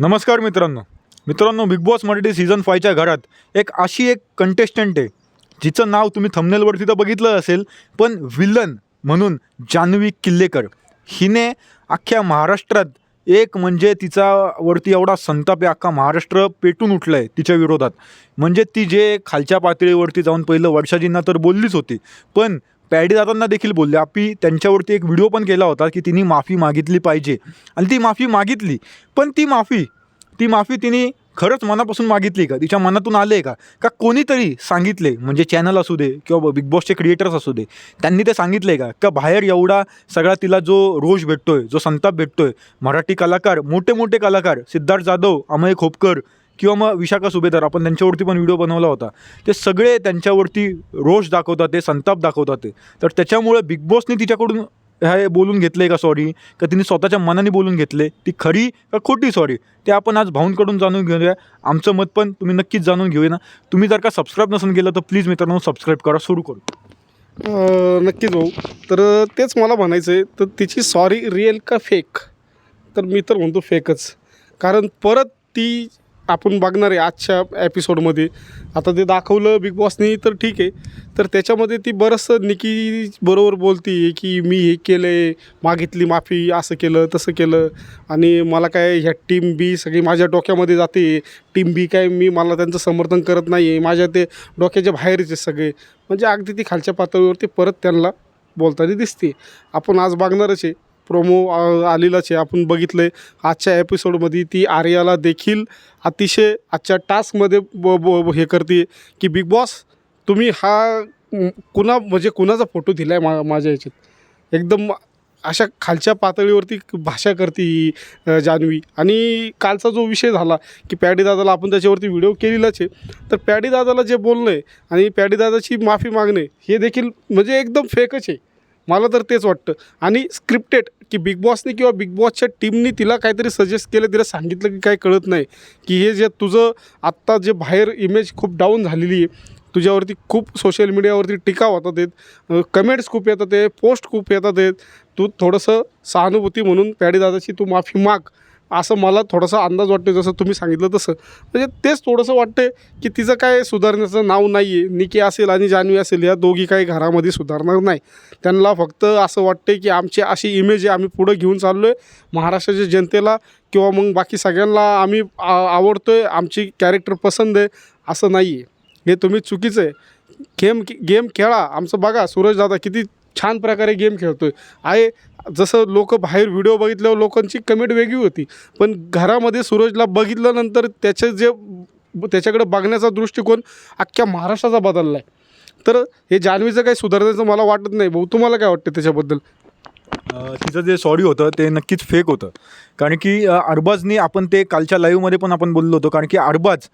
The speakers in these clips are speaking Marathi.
नमस्कार मित्रांनो. मित्रांनो बिग बॉस मराठी सीझन फायच्या घरात एक अशी एक कंटेस्टंट आहे जिचं नाव तुम्ही थंबनेलवरती तर बघितलं असेल पण विलन म्हणून जान्हवी किल्लेकर. हिने अख्ख्या महाराष्ट्रात एक म्हणजे तिचा वरती एवढा संताप आहे अख्खा महाराष्ट्र पेटून उठलं आहे तिच्या विरोधात. म्हणजे ती जे खालच्या पातळीवरती जाऊन पहिलं वर्षाजींना तर बोललीच होती पण पॅडी दादांना देखील बोलले. आपी त्यांच्यावरती एक व्हिडिओ पण केला होता की तिने माफी मागितली पाहिजे. आणि ती माफी मागितली. पण ती माफी ती माफी तिने खरंच मनापासून मागितली का? तिच्या मनातून आले का? का कोणीतरी सांगितले म्हणजे चॅनल असू दे किंवा बिग बॉसचे क्रिएटर्स असू दे त्यांनी ते सांगितले का? का बाहेर एवढा सगळा तिला जो रोष भेटतोय जो संताप भेटतोय मराठी कलाकार मोठे मोठे कलाकार सिद्धार्थ जाधव अमय खोपकर किंवा मग विशाखा सुभेदार आपण त्यांच्यावरती पण व्हिडिओ बनवला होता. ते सगळे त्यांच्यावरती रोष दाखवतात ते संताप दाखवतात. ते तर त्याच्यामुळे बिग बॉसने तिच्याकडून हे बोलून घेतले का सॉरी का तिने स्वतःच्या मनाने बोलून घेतले? ती खरी का खोटी सॉरी ते आपण आज भाऊंकडून जाणून घेऊया. आमचं मत पण तुम्ही नक्कीच जाणून घेऊया ना. तुम्ही जर का सबस्क्राईब नसून केलं तर प्लीज मित्रांनो सबस्क्राईब करा. सुरू करू. नक्कीच भाऊ. तर तेच मला म्हणायचं आहे तर तिची सॉरी रिअल का फेक तर मी तर म्हणतो फेकच कारण परत ती आपण बघणार आहे आजच्या एपिसोडमध्ये आता ते दाखवलं बिग बॉसनी तर ठीक आहे. तर त्याच्यामध्ये ती बरंचसं निकी बरोबर बोलती की मी हे केलं आहे मागितली माफी असं केलं तसं केलं. आणि मला काय ह्या टीम बी सगळी माझ्या डोक्यामध्ये जाते. टीम बी काय मी मला त्यांचं समर्थन करत नाही आहे माझ्या ते डोक्याच्या बाहेरचे सगळे. म्हणजे अगदी ती खालच्या पातळीवरती परत त्यांना बोलताना दिसते. आपण आज बघणारच आहे. प्रोमो आलेलाच आहे. आपण बघितलं आहे आजच्या एपिसोडमध्ये ती आर्याला देखील अतिशय आजच्या टास्कमध्ये ब ब हे करते की बिग बॉस तुम्ही हा कुणा म्हणजे कुणाचा फोटो दिला आहे मा माझ्या याच्यात? एकदम अशा खालच्या पातळीवरती भाषा करते ही जान्हवी. आणि कालचा जो विषय झाला की पॅडी दादाला आपण त्याच्यावरती व्हिडिओ केलेलाच आहे. तर पॅडी दादाला जे बोलणं आहे आणि पॅडी दादाची माफी मागणे हे देखील म्हणजे एकदम फेकच आहे. मला तर तेच वाटतं. आणि स्क्रिप्टेड की बिग बॉसने किंवा बिग बॉसच्या टीमनी तिला काहीतरी सजेस्ट केलं तिला सांगितलं की काय कळत नाही. की हे जे तुझं आत्ता जे बाहेर इमेज खूप डाऊन झालेली आहे तुझ्यावरती खूप सोशल मीडियावरती टीका होतात आहेत कमेंट्स खूप येतात आहे पोस्ट खूप येतात आहेत. तू थोडंसं सहानुभूती म्हणून पॅडी दादाची तू माफी माग. असं मला थोडासा अंदाज वाटतो जसं तुम्ही सांगितलं तसं. म्हणजे तेच थोडंसं वाटतं की तिचं काय सुधारण्याचं नाव नाही आहे निकी असेल आणि जान्हवी असेल या दोघी काही घरामध्ये सुधारणार नाही. त्यांना फक्त असं वाटते की आमची अशी इमेज आहे आम्ही पुढं घेऊन चाललो आहे महाराष्ट्राच्या जनतेला किंवा मग बाकी सगळ्यांना आम्ही आ- आवडतो आहे आमची कॅरेक्टर पसंद आहे असं नाही आहे हे तुम्ही चुकीचं आहे. गेम गेम खेळा. आमचं बघा सूरज दादा किती छान प्रकारे गेम खेळतो आहे आहे जसं लोक बाहेर व्हिडिओ बघितल्यावर लोकांची कमेंट वेगळी होती. पण घरामध्ये सूरजला बघितल्यानंतर त्याचे जे त्याच्याकडे बघण्याचा दृष्टिकोन अख्ख्या महाराष्ट्राचा बदलला आहे तर हे जान्हवीचं काही सुधारण्याचं मला वाटत नाही भाऊ. तुम्हाला काय वाटतं त्याच्याबद्दल? तिचं जे सॉरी होतं ते नक्कीच फेक होतं. कारण की अरबाजनी आपण ते कालच्या लाईव्हमध्ये पण आपण बोललो होतो. कारण की अरबाज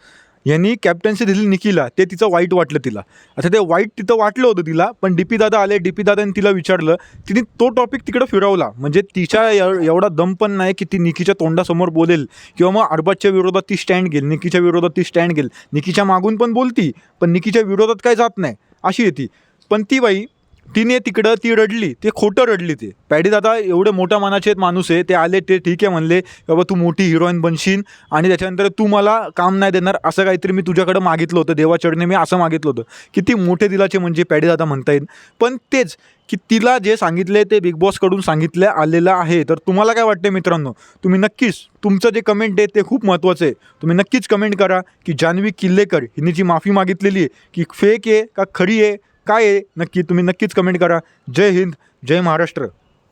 यांनी कॅप्टन्सी दिली निकीला ते तिचं वाईट वाटलं तिला. आता ते वाईट तिथं वाटलं होतं तिला पण डी पी दादा आले. डी पी दादाने तिला विचारलं. तिने तो टॉपिक तिकडं फिरवला. म्हणजे तिच्या एव- एवढा दम पण नाही की ती निकीच्या तोंडासमोर बोलेल. किंवा मग अरबाजच्या विरोधात ती स्टँड घेईल. निकीच्या विरोधात ती स्टँड घेईल. निकीच्या मागून पण बोलती. पण निकीच्या विरोधात काय जात नाही. अशी येते पण ती बाई तिने तिकडं ती रडली ते खोटं रडली ते. पॅडी दादा एवढे मोठ्या मनाचे आहेत माणूस आहे ते आले ते ठीक आहे म्हणले बाबा तू मोठी हिरोईन बनशील आणि त्याच्यानंतर तू मला काम नाही देणार असं काहीतरी मी तुझ्याकडं मागितलं होतं देवाचरणी मी असं मागितलं होतं. किती मोठे दिलाचे म्हणजे पॅडी दादा म्हणता येईल. पण तेच की तिला जे सांगितले ते बिग बॉसकडून सांगितले आलेलं आहे. तर तुम्हाला काय वाटते मित्रांनो? तुम्ही नक्कीच तुमचं जे कमेंट आहे ते खूप महत्त्वाचं आहे. तुम्ही नक्कीच कमेंट करा की जान्हवी किल्लेकर हिने जी माफी मागितलेली आहे की फेक आहे का खरी आहे काय आहे? नक्की तुम्ही नक्कीच कमेंट करा. जय हिंद जय महाराष्ट्र.